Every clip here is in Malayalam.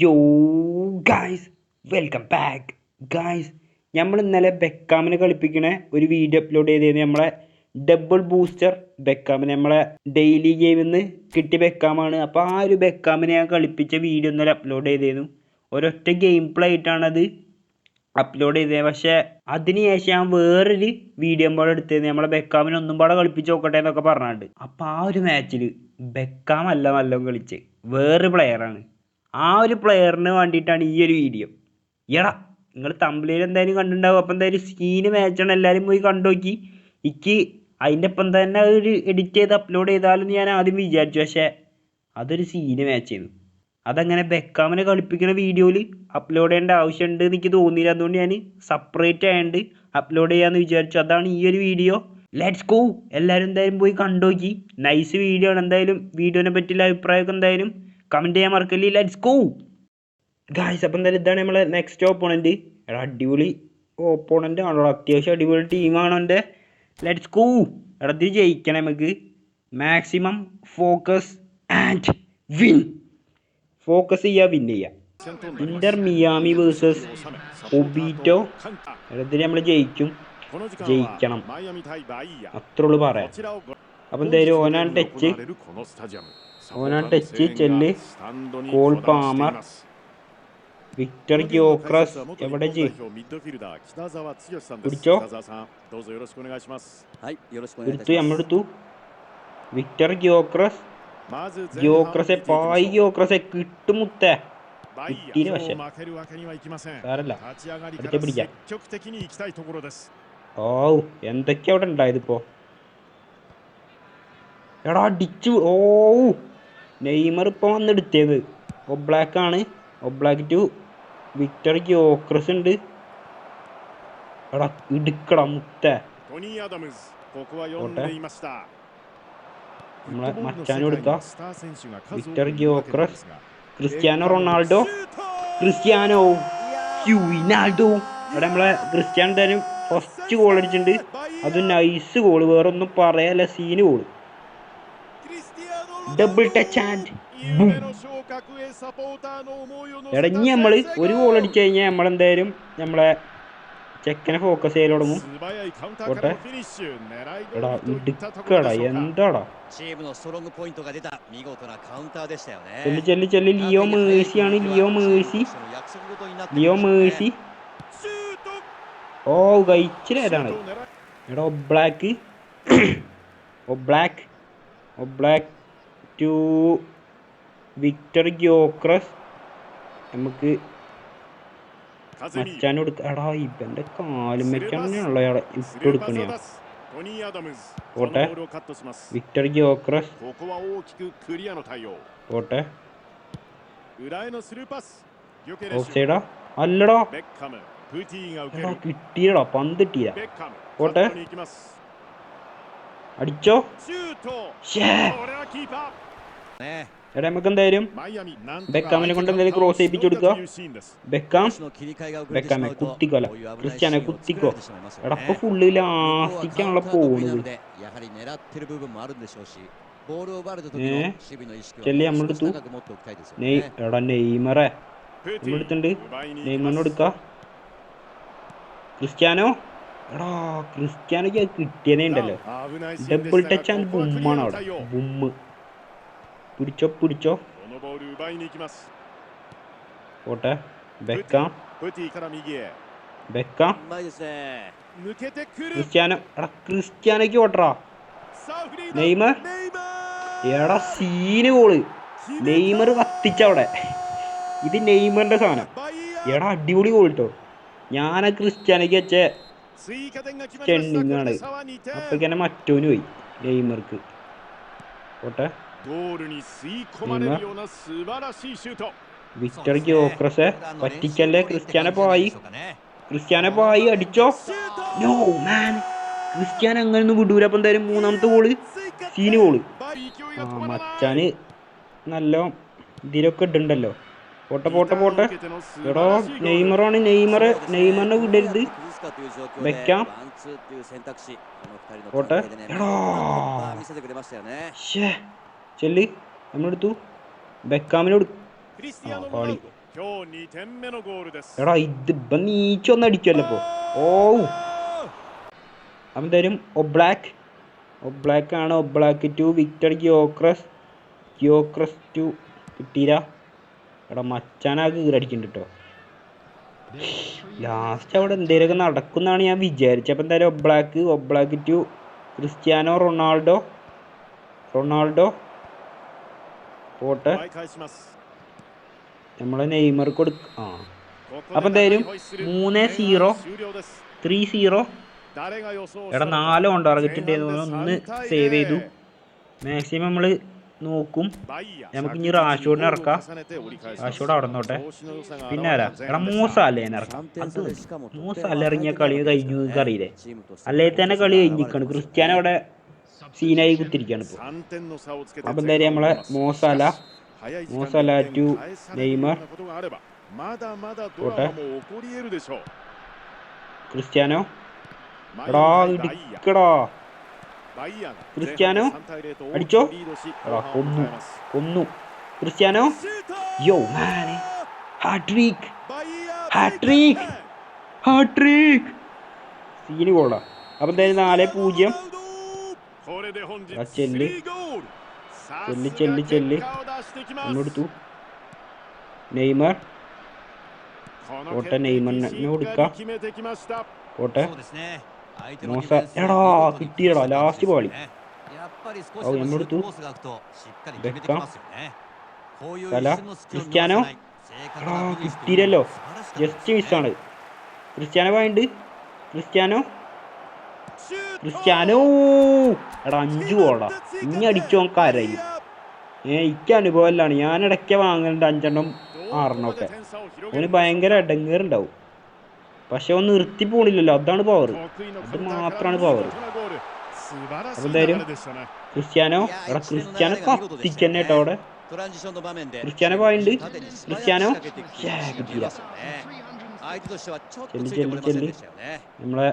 യോ ഗായ്സ് വെൽക്കം ബാക്ക് ഗായ്സ് നമ്മൾ ഇന്നലെ ബെക്കാമിനെ കളിപ്പിക്കണ ഒരു വീഡിയോ അപ്ലോഡ് ചെയ്തിരുന്നു നമ്മളെ ഡബിൾ ബൂസ്റ്റർ ബെക്കാമിന് നമ്മളെ ഡെയിലി ഗെയിമിൽ നിന്ന് കിട്ടിയ ബെക്കാമാണ് അപ്പോൾ ആ ഒരു ബെക്കാമിനെ ഞാൻ കളിപ്പിച്ച വീഡിയോ ഇന്നലെ അപ്ലോഡ് ചെയ്തിരുന്നു ഒരൊറ്റ ഗെയിം പ്ലേ ആയിട്ടാണത് അപ്ലോഡ് ചെയ്തത് പക്ഷേ അതിന് ശേഷം ഞാൻ വേറൊരു വീഡിയോ പാടെ എടുത്തത് നമ്മളെ ബെക്കാമിനെ ഒന്നും പാടെ കളിപ്പിച്ച് നോക്കട്ടെ എന്നൊക്കെ പറഞ്ഞിട്ടുണ്ട് അപ്പോൾ ആ ഒരു മാച്ചിൽ ബെക്കാം അല്ല നല്ലോണം കളിച്ച്. വേറൊരു പ്ലെയറാണ് ആ ഒരു പ്ലെയറിന് വേണ്ടിയിട്ടാണ് ഈ ഒരു വീഡിയോ എടാ നിങ്ങൾ തമ്പിലേൽ എന്തായാലും കണ്ടിട്ടുണ്ടാവും. അപ്പം എന്തായാലും മാച്ച് മാച്ചാണ് എല്ലാവരും പോയി കണ്ടു നോക്കി. എനിക്ക് അതിന്റെ ഒപ്പം തന്നെ ഒരു എഡിറ്റ് ചെയ്ത് അപ്ലോഡ് ചെയ്താലും ഞാൻ ആദ്യം വിചാരിച്ചു. പക്ഷേ അതൊരു സീന് മാച്ച് ചെയ്തു അതങ്ങനെ ബെക്കാമിനെ കളിപ്പിക്കുന്ന വീഡിയോയിൽ അപ്ലോഡ് ചെയ്യേണ്ട ആവശ്യമുണ്ട് എനിക്ക് തോന്നിയില്ല. അതുകൊണ്ട് ഞാൻ സെപ്പറേറ്റ് ആയതുകൊണ്ട് അപ്ലോഡ് ചെയ്യാമെന്ന് വിചാരിച്ചു. അതാണ് ഈ ഒരു വീഡിയോ ലെറ്റ്സ് ഗോ എല്ലാവരും എന്തായാലും പോയി കണ്ടു നോക്കി. നൈസ് വീഡിയോ ആണ്. എന്തായാലും വീഡിയോനെ പറ്റിയുള്ള അഭിപ്രായമൊക്കെ എന്തായാലും കമന്റ് ചെയ്യാൻ മറക്കല്ലേ ലെറ്റ്സ് ഗോ ഗായ്സ് അപ്പം എന്തായാലും ഇതാണ് നമ്മളെ നെക്സ്റ്റ് ഓപ്പോണന്റ് എടാ അടിപൊളി ഓപ്പോണന്റ് ആണോ അത്യാവശ്യം അടിപൊളി ടീമാണ് എന്റെ ലെറ്റ്സ് ഗോ എടാ ഇത് ജയിക്കണം നമുക്ക്. Maximum focus and win focus ചെയ്യുക വിൻ ചെയ്യുക ഇന്റർ മിയാമി വേഴ്സസ് ഒബീറ്റോ ഇതിൽ നമ്മൾ ജയിക്കും. ജയിക്കണം. അത്രേ ഉള്ളൂ പറയാം അപ്പം എന്തായാലും ഓനാണ് ടച്ച് ഓനാണ് ടച്ച് ചെല്ല് കോൾ പാമർ വിക്ടർ ഗ്യോക്രസ് എവിടെ പിടിച്ചോ? എടുത്തു നമ്മളെടുത്തു. വിക്ടർ ഗ്യോക്രസ് ഗ്യോക്രസെ പായി ഗ്യോക്രസെ കിട്ടും മുത്തേ. കിട്ടീന് പക്ഷെ. സാരല്ല. അടുത്ത പിടിക്കാം. ഓ എന്തൊക്കെയാ അവിടെ ഉണ്ടായത് ഇപ്പോ? എടാ അടിച്ചു. ഓ നെയ്മർ ഇപ്പൊ വന്നെടുത്തത്. ആണ്. ഒബ്ലാക്ക് ടു വിക്ടർ ഗ്യോക്രസ് ഉണ്ട്. എടാ ഇടുക്കടാ മുത്തേ. നമ്മളെ മച്ചാനും എടുക്കാം Victor Gyokeres Cristiano Ronaldo Cristiano ക്യൂനാൾഡോ ഇവിടെ നമ്മളെ ക്രിസ്ത്യാനോ ഫസ്റ്റ് ഗോൾ അടിച്ചിട്ടുണ്ട്. അത് നൈസ് ഗോൾ വേറൊന്നും പറയാല്ല. Scene goal double touch and എടാ ഇനി നമ്മൾ ഒരു ഗോൾ അടിച്ചു കഴിഞ്ഞാൽ നമ്മളെന്തായാലും നമ്മളെ ചെക്കനെ ഫോക്കസ് ചെയ്ത് തുടങ്ങും. എന്താടാ? ചെല്ലി ചെല്ലി ചെല്ലി. ലിയോ മേഴ്സിയാണ് ലിയോ മേഴ്സി. Leo Messi. ഓ കഴിച്ചിലേതാണ് എടാ Oblak Oblak Oblak to Victor Gyokeres നമുക്ക് മച്ചാൻ കൊടുക്ക എടാ ഇവന്റെ കാലും വെക്കാനുള്ള അയാളെ ഇട്ട് കൊടുക്കണേ. പോട്ടെ. വിക്ടർ ഗ്യോക്രസ് പോട്ടെ. ഓഫ് സൈഡാ അല്ലടാ. കിട്ടിയടാ പന്ത് കിട്ടിയ പോട്ടെ. അടിച്ചോ? എടാ നമുക്ക് എന്തായാലും ബെക്കാമിനെ കൊണ്ട് എന്തായാലും ക്രോസ് ചെയ്യിപ്പിച്ചു കൊടുക്കുക ബെക്കാം. ബെക്കാമെ കുത്തിക്കോല ക്രിസ്ത്യാനെ കുത്തിക്കോ എടാ ഫുള്ള് ലാസ്റ്റിക്കാണല്ലോ പോകുന്നത് ചെല്ലി നമ്മളെടുത്തു എടാ നെയ്മറെ. നമ്മളെടുത്തുണ്ട് നെയ്മറിന് കൊടുക്ക ക്രിസ്ത്യാനോ? എടാ ക്രിസ്ത്യാനോയ്ക്ക് അത് കിട്ടിയതേ ഉണ്ടല്ലോ. ഡബിൾ ടച്ച് ആൻഡ് ബുമ്മാണ് അവിടെ. ബുമ്മ്. പിടിച്ചോ പിടിച്ചോ. പോട്ടെ. ബെക്കാം. ബെക്കാം. ക്രിസ്ത്യാനോ എടാ ക്രിസ്ത്യാനോയ്ക്ക് ഓട്ടറാ. നെയ്മർ. എടാ സീന് ഗോൾ. നെയ്മർ കത്തിച്ചവിടെ. ഇത് നെയ്മറിന്റെ സാധനം. എടാ അടിപൊളി ഗോൾ കിട്ടോ ഞാനാ ക്രിസ്ത്യാനോയ്ക്ക് വെച്ചേ. സ്റ്റെണ്ടിങ്ങാണ് അപ്പൊ ഇങ്ങനെ മറ്റോന് പോയി നെയ്മർക്ക് ഓട്ടെ വിക്ടർ ഗ്യോക്രസ് പറ്റിക്കല്ലേ ക്രിസ്ത്യാനെ പോയി. ക്രിസ്ത്യാനെ പോയി അടിച്ചോ. നോ മാൻ ക്രിസ്ത്യാൻ അങ്ങനെ ഒന്നും വിടൂല അപ്പം എന്തായാലും മൂന്നാമത്തെ ഗോൾ സീന് ഗോൾ ആ മച്ചാന് നല്ല ഇതിലൊക്കെ ഇടുണ്ടല്ലോ പോട്ടെ പോട്ടെ പോട്ടെ. എടോ നെയ്മറാണ് നെയ്മർ നെയ്മറിനെ വിടരുത്. メッキャン കോട്ടെ എടോ ഷേ ചെല്ലി നമ്മളെടുത്തു ബെക്കാമിനോട് പാളി എടാ ഇത് ഇപ്പം നീച്ചൊന്ന് അടിക്കുമല്ലോ ഇപ്പോൾ ഓ അവൻ തരും ഒബ്ലാക്ക് ഒബ്ലാക്ക് ആണ് Oblak to Victor Gyokeres Gyokeres to കിട്ടിയില്ല എടാ മച്ചാനാ കീറടിക്കുന്നുണ്ട് കേട്ടോ ലാസ്റ്റ് അവിടെ എന്തെങ്കിലുമൊക്കെ നടക്കുന്നതാണ് ഞാൻ വിചാരിച്ചത് അപ്പോൾ എന്തായാലും Oblak Oblak to Cristiano Ronaldo Ronaldo പോട്ടെ. നമ്മളെ നെയ്മർ കൊടുക്ക ആ. അപ്പൊ എന്തായാലും മൂന്ന് സീറോ ത്രീ സീറോ. എടാ നാലോ ഉണ്ടോ ടാർഗറ്റ് ഉണ്ടായിരുന്നു ഒന്ന് സേവ് ചെയ്തു. മാക്സിമം നമ്മൾ നോക്കും. നമുക്ക് ഇനി റാഷോഡിനെ ഇറക്കാം. റാഷോഡ് അവിടെ നിന്നോട്ടെ പിന്നെ ആരാ? എടാ മൂസ അല്ലേ ഇറക്കാം. അത് മൂസാല ഇറങ്ങിയ കളി കഴിഞ്ഞു നിങ്ങൾക്ക് അറിയില്ലേ അല്ലേ തന്നെ കളി കഴിഞ്ഞിരിക്കാണ്. ക്രിസ്ത്യാനോ അവിടെ സീനായി കുത്തിരിക്കുകയാണ് ഇപ്പോൾ അപ്പൊ എന്തായാലും നമ്മളെ Mo Salah Mo Salah to Neymar. പോട്ടെ. ക്രിസ്ത്യാനോ? എടാ ഇടിക്കടാ. ക്രിസ്ത്യാനോ? അടിച്ചോ? കൊന്നു. കൊന്നു. ക്രിസ്ത്യാനോ? യോ മാനെ. Hat trick. Hat trick. Hat trick. Scene ഗോളാ. അപ്പം എന്തായാലും നാല് പൂജ്യം. ചെല്ല്. ചെല്ല്, ചെല്ല്, ചെല്ല്. ഒന്നെടുത്തു. നെയ്മർ. കോട്ടെ നെയ്മറിനെ കൊടുക്കാം പോട്ടെ. എടാ കിട്ടിയടാ ലാസ്റ്റ് പാളി. എന്നെടുത്തു ക്രിസ്ത്യാനോ? കിട്ടിയില്ലല്ലോ. ജസ്റ്റ് മിസ്സാണ് ക്രിസ്ത്യാനോ പോയിണ്ട് ക്രിസ്ത്യാനോ? ക്രിസ്ത്യാനോ? എടാ അഞ്ചു ഇനി ഏ എനിക്ക് അനുഭവമല്ലാണ് ഞാൻ ഇടയ്ക്ക് വാങ്ങുന്നുണ്ട് അഞ്ചെണ്ണം ആറെണ്ണം ഒക്കെ. അവന് ഭയങ്കര ഇടങ്ങേറുണ്ടാവും. പക്ഷെ ഒന്ന് നിർത്തി പോണില്ലല്ലോ. അതാണ് പവർ അത് മാത്രമാണ് പവർ ക്രിസ്ത്യാനോ അവിടെ ക്രിസ്ത്യാനോ കത്തിക്കന്നെ കേട്ടോ അവിടെ. Cristiano point Cristiano? നമ്മളെ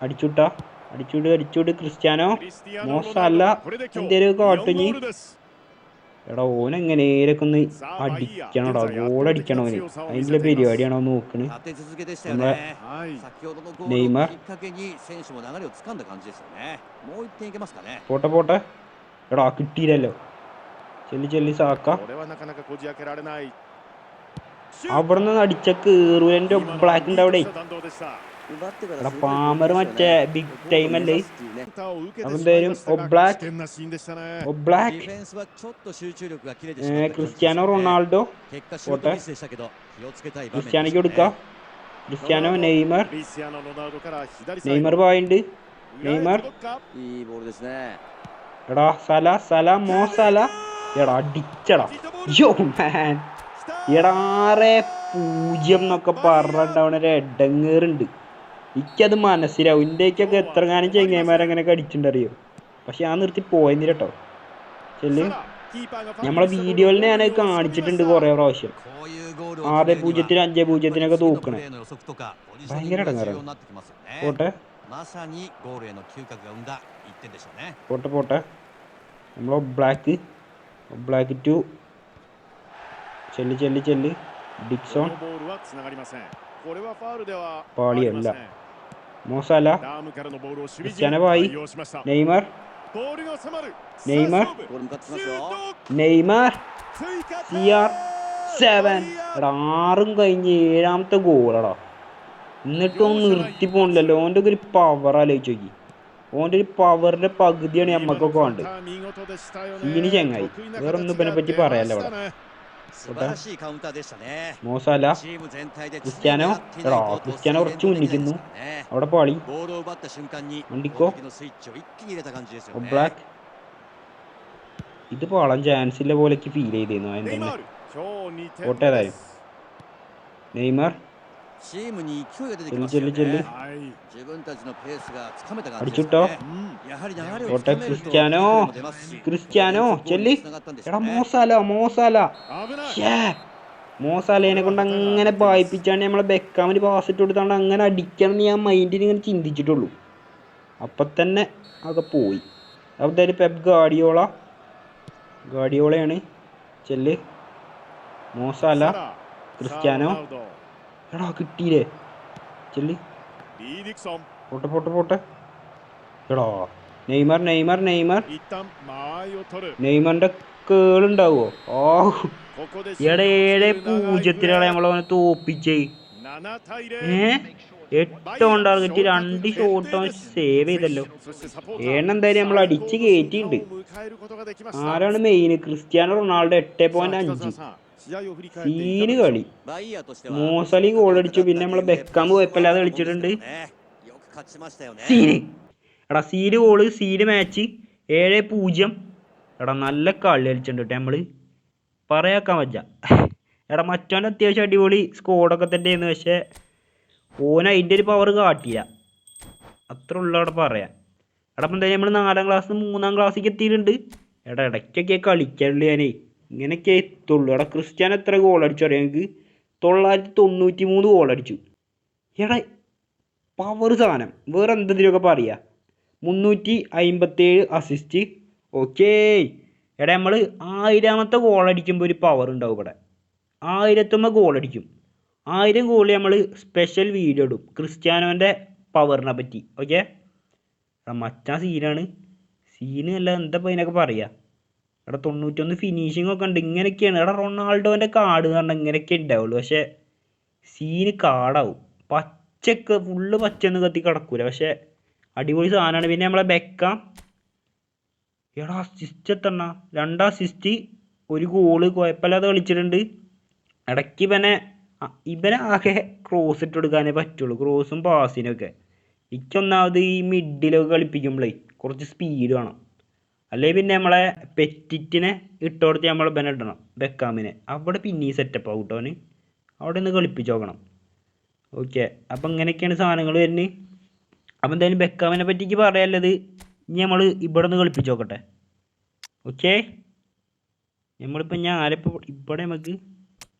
അടിച്ചുട്ടാ അടിച്ചുവിട് അടിച്ചുവിട് ക്രിസ്ത്യാനോ. മോശമല്ല. എന്തേലും കാട്ടുഞ്ഞി. എടാ ഓൻ എങ്ങനെയൊക്കെ ഒന്ന് അടിക്കണടാ ഗോൾ അടിക്കണോ അതിന്റെ പരിപാടിയാണോ നോക്കണ്? നെയ്മർ? പോട്ടെ പോട്ടെ. എടാ കിട്ടിയില്ലല്ലോ. ചെല്ലി ചെല്ലി സാക്ക. അവിടെ നിന്ന് അടിച്ച കേറുവന്റെ ബ്ലാക്ക് ഉണ്ടാവിടെ പാമർ മറ്റേ ബിഗ് ടൈം അല്ലേ? അവൻ ക്രിസ്ത്യാനോ റൊണാൾഡോ. ഓട്ടെ ക്രിസ്ത്യാനോക്ക് കൊടുക്ക. Cristiano Neymar. നെയ്മർ പോയിണ്ട്. നെയ്മർ. എടാ സല സല മോ സല. എടാ അടിച്ചടാ. എടാറെ പൂജ്യം എന്നൊക്കെ പറഞ്ഞിട്ട് ഒരു എടങ്ങേറുണ്ട്. എനിക്കത് മനസ്സിലാവും. ഇന്ത്യക്കൊക്കെ എത്ര കാലം ചെങ്ങൈമാരങ്ങനെയൊക്കെ അടിച്ചിട്ടുണ്ടറിയോ പക്ഷെ ഞാൻ നിർത്തി പോയെന്നില്ല കേട്ടോ. ചെല്ലു. നമ്മളെ വീഡിയോയിൽ ഞാൻ കാണിച്ചിട്ടുണ്ട് കൊറേ പ്രാവശ്യം. ആറ് പൂജ്യത്തിന് അഞ്ച് പൂജ്യത്തിനൊക്കെ തൂക്കണേ. ഭയങ്കര പോട്ടെ. പോട്ടെ പോട്ടെ. നമ്മളെ ബ്ലാക്ക് ബ്ലാക്ക് ടു. ചെല്ലി ചെല്ലി ചെല്ലി. Dixon. പാളിയല്ല. Mo Salah. ക്രിസ്ത്യാനോവായി. Neymar. Neymar. Neymar. C R seven എടാ ആറും കഴിഞ്ഞ് ഏഴാമത്തെ ഗോളടാ. എന്നിട്ടും നിർത്തി പോണില്ലല്ലോ. ഓന്റെ ഒക്കെ ഒരു പവർ ആലോചിച്ച് നോക്കി. ഓന്റെ ഒരു പവറിന്റെ പകുതിയാണ് നമ്മക്കൊക്കെ വേണ്ടത്. സീനി ചങ്ങായി. വേറൊന്നും ഇവനെ പറ്റി പറയാല്ല ഇവിടെ. മോസാല ക്രിസ്ത്യാനോ എടാ ക്രിസ്ത്യാനോ കുറച്ച് മുന്നിക്കുന്നു അവിടെ പാളി മണ്ടിക്കോ。ബ്ലാക്ക് ഇത് പാളാൻ ചാൻസ് ഇല്ല പോലെക്ക് ഫീൽ ചെയ്തിരുന്നു. എന്തെങ്കിലും കോട്ടേതായും チームに勢いが出てきますよね。自分たちのペースがつかめた感じですね。やはり流れをつかめると出ます。し。クリスチャノ、ചെല്ലി എടാ മോസാല മോസാല മോസാലേനെ കൊണ്ട് അങ്ങനെ പായിപ്പിച്ചാണ് നമ്മളെ ബെക്കാമിന് പാസ് ഇട്ട് കൊടുത്താണ്ട് അങ്ങനെ അടിക്കണം ഞാൻ മൈൻഡിൽ ഇങ്ങനെ ചിന്തിച്ചിട്ടുള്ളൂ. അപ്പം തന്നെ അതൊക്കെ പോയി. അപ്പോൾ എന്തായാലും പെപ് ഗാഡിയോള ഗാഡിയോളയാണ് ചെല്ല്. Mo Salah. ക്രിസ്ത്യാനോ. എടാ കിട്ടിയില്ലേ? ചെല്ലി. പോട്ടെ പോട്ടെ പോട്ടെ. എടാ നെയ്മർ നെയ്മർ നെയ്മർ. നെയ്മറിന്റെ കേളുണ്ടാവോ ഓ ഏടേ ഏഴ് പൂജ്യത്തിലാണ് നമ്മളവനെ തോപ്പിച്ചേ. ഏ? എട്ട് കിട്ടി. രണ്ട് ഷോട്ട് സേവ് ചെയ്തല്ലോ. എണ്ണം എന്തായാലും നമ്മൾ അടിച്ച് കയറ്റിണ്ട് ആരാണ് മെയിൻ ക്രിസ്ത്യാനോ റൊണാൾഡോ എട്ട് പോയിന്റ് അഞ്ച്. സീന് കളി. മോസലി ഗോൾ അടിച്ചു പിന്നെ നമ്മളെ ബെക്കാമ്പ് കുഴപ്പമില്ലാതെ കളിച്ചിട്ടുണ്ട്. സീന് എടാ സീന് ഗോൾ സീന് മാച്ച് ഏഴ് പൂജ്യം. എടാ നല്ല കളി കളിച്ചിട്ടുണ്ട് നമ്മൾ. പറയാക്കാൻ പറ്റ എടാ മറ്റോന്റെ അത്യാവശ്യം അടിപൊളി സ്കോഡൊക്കെ തന്നെയായിരുന്നു. പക്ഷേ ഓന അതിന്റെ ഒരു പവർ കാട്ടില്ല അത്ര ഉള്ള അവിടെ പറയാം എടാ അപ്പം എന്തായാലും നമ്മൾ നാലാം ക്ലാസ് മൂന്നാം ക്ലാസ്സിലേക്ക് എത്തിയിട്ടുണ്ട്. എടാ ഇടയ്ക്കൊക്കെ കളിക്കാറുള്ളൂ ഞാനേ. ഇങ്ങനെയൊക്കെ എത്തുള്ളൂ എടാ ക്രിസ്ത്യാൻ എത്ര ഗോൾ അടിച്ചു അറിയാം എനിക്ക് തൊള്ളായിരത്തി തൊണ്ണൂറ്റി മൂന്ന് ഗോൾ അടിച്ചു. എടാ പവർ സാധനം. വേറെ എന്തെങ്കിലുമൊക്കെ പറയാ. മുന്നൂറ്റി അമ്പത്തേഴ് അസിസ്റ്റ് ഓക്കേ എടാ നമ്മൾ ആയിരാമത്തെ ഗോൾ അടിക്കുമ്പോൾ ഒരു പവർ ഉണ്ടാവും ഇവിടെ. ആയിരത്തുമ്മ ഗോൾ അടിക്കും. ആയിരം ഗോൾ നമ്മൾ സ്പെഷ്യൽ വീഡിയോ ഇടും. ക്രിസ്ത്യാനോന്റെ പവറിനെ പറ്റി. ഓക്കെ മച്ചാൻ സീനാണ് സീന് അല്ല എന്താ അതിനൊക്കെ പറയുക എടാ തൊണ്ണൂറ്റൊന്ന് ഫിനിഷിംഗ് ഒക്കെ ഉണ്ട്. ഇങ്ങനെയൊക്കെയാണ്. എടാ റൊണാൾഡോന്റെ കാർഡ് പറഞ്ഞാൽ ഇങ്ങനെയൊക്കെ ഉണ്ടാവുള്ളൂ പക്ഷേ സീന് കാടാവും. പച്ചക്ക് ഫുള്ള് പച്ചയൊന്നും കത്തി കിടക്കൂല. പക്ഷേ അടിപൊളി സാധനമാണ്. പിന്നെ നമ്മളെ ബെക്കാം. എടാ അസിസ്റ്റ് എത്തണ രണ്ട് അസിസ്റ്റ് ഒരു ഗോൾ കുഴപ്പമില്ലാതെ കളിച്ചിട്ടുണ്ട്. ഇടയ്ക്ക് ഇവനെ ഇവനെ ആകെ ക്രോസ് ഇട്ട് കൊടുക്കാനേ പറ്റുള്ളൂ. ക്രോസും പാസിനൊക്കെ എനിക്കൊന്നാമത് ഈ മിഡിലൊക്കെ കളിപ്പിക്കുമ്പോഴേ കുറച്ച് സ്പീഡ് വേണം. അല്ലെങ്കിൽ പിന്നെ നമ്മളെ പെറ്റിറ്റിനെ ഇട്ട് കൊടുത്ത് നമ്മളെ ബെനെ ഇടണം ബെക്കാമിനെ. അവിടെ പിന്നെയും സെറ്റപ്പ് ആവും കേട്ടോ അവിടെ ഒന്ന് കളിപ്പിച്ച് നോക്കണം. ഓക്കെ അപ്പം ഇങ്ങനെയൊക്കെയാണ് സാധനങ്ങൾ വരുന്നത് അപ്പം എന്തായാലും ബെക്കാമിനെ പറ്റിക്ക് പറയാനുള്ളത് ഇനി നമ്മൾ ഇവിടെ നിന്ന് കളിപ്പിച്ച് നോക്കട്ടെ. ഓക്കെ നമ്മളിപ്പോൾ ഞാൻ ആരിപ്പോൾ ഇവിടെ നമുക്ക്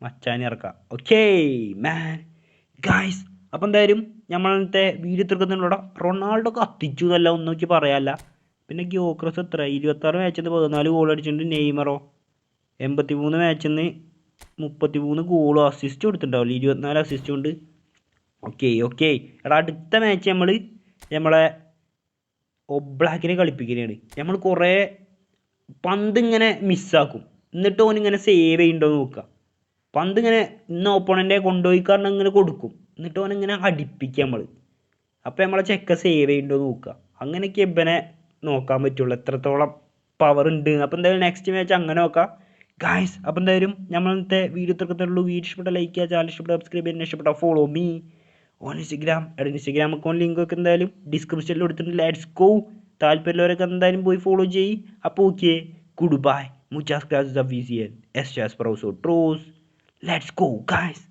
മച്ചാനെ ഇറക്കാം. ഓക്കെ മാൻ ഗായ്സ് അപ്പം എന്തായാലും നമ്മളത്തെ വീഡിയോ തീർക്കുന്നുണ്ടോ റൊണാൾഡോ കത്തിച്ചു എന്നല്ല ഒന്നും നോക്കി പറയാല്ല പിന്നെ ഗ്യോക്രസ് എത്ര ഇരുപത്താറ് മാച്ചിൽ നിന്ന് പതിനാല് ഗോൾ അടിച്ചിട്ടുണ്ട് നെയ്മറോ. എൺപത്തി മൂന്ന് മാച്ചിൽ നിന്ന് മുപ്പത്തി മൂന്ന് ഗോളും അസിസ്റ്റ് കൊടുത്തിട്ടുണ്ടാവില്ല ഇരുപത്തിനാല് അസിസ്റ്റ് ഉണ്ട്. ഓക്കെ ഓക്കെ എടാ അടുത്ത മാച്ച് നമ്മൾ നമ്മളെ ഒബ്ലാക്കിനെ കളിപ്പിക്കുകയാണ് നമ്മൾ കുറേ പന്ത് ഇങ്ങനെ മിസ്സാക്കും എന്നിട്ട് ഓൻ ഇങ്ങനെ സേവ് ചെയ്യുന്നുണ്ടോ നോക്കുക പന്ത് ഇങ്ങനെ ഇന്ന് ഓപ്പണന്റെ കൊണ്ടുപോയി കാരണം ഇങ്ങനെ കൊടുക്കും. എന്നിട്ട് ഓൻ ഇങ്ങനെ അടിപ്പിക്കുക നമ്മൾ അപ്പോൾ നമ്മളെ ചെക്ക സേവ് ചെയ്യുന്നുണ്ടോ നോക്കുക അങ്ങനെയൊക്കെ ഇവനെ നോക്കാൻ പറ്റുള്ളൂ. എത്രത്തോളം പവർ ഉണ്ട്. അപ്പോൾ എന്തായാലും നെക്സ്റ്റ് മാച്ച് അങ്ങനെ നോക്കാം. ഗായ്സ് അപ്പോൾ എന്തായാലും നമ്മളത്തെ വീഡിയോ തീർക്കത്തുള്ളൂ വീഡിയോ ഇഷ്ടപ്പെട്ട ലൈക്ക് ചെയ്യുക ചാനൽ ഇഷ്ടപ്പെട്ട സബ്സ്ക്രൈബ് ചെയ്യാൻ ഇഷ്ടപ്പെട്ട ഫോളോ മീ ഓൺ ഇൻസ്റ്റഗ്രാം എടാ ഇൻസ്റ്റഗ്രാം അക്കൗണ്ട് ലിങ്ക് ഒക്കെ എന്തായാലും ഡിസ്ക്രിപ്ഷനിൽ കൊടുത്തിട്ടുണ്ട്. ലാറ്റ്സ് ഗോ താല്പര്യമുള്ളവരൊക്കെ എന്തായാലും പോയി ഫോളോ ചെയ്യ്. അപ്പോൾ ഓക്കെ ഗുഡ് ബൈ മുച്ചാസ് ക്ലാസ് ഓഫ് വി സി എൻ എസ് ജാസ് പ്രൗസോ ട്രോസ് ലെറ്റ്സ് ഗോ ഗായ്സ്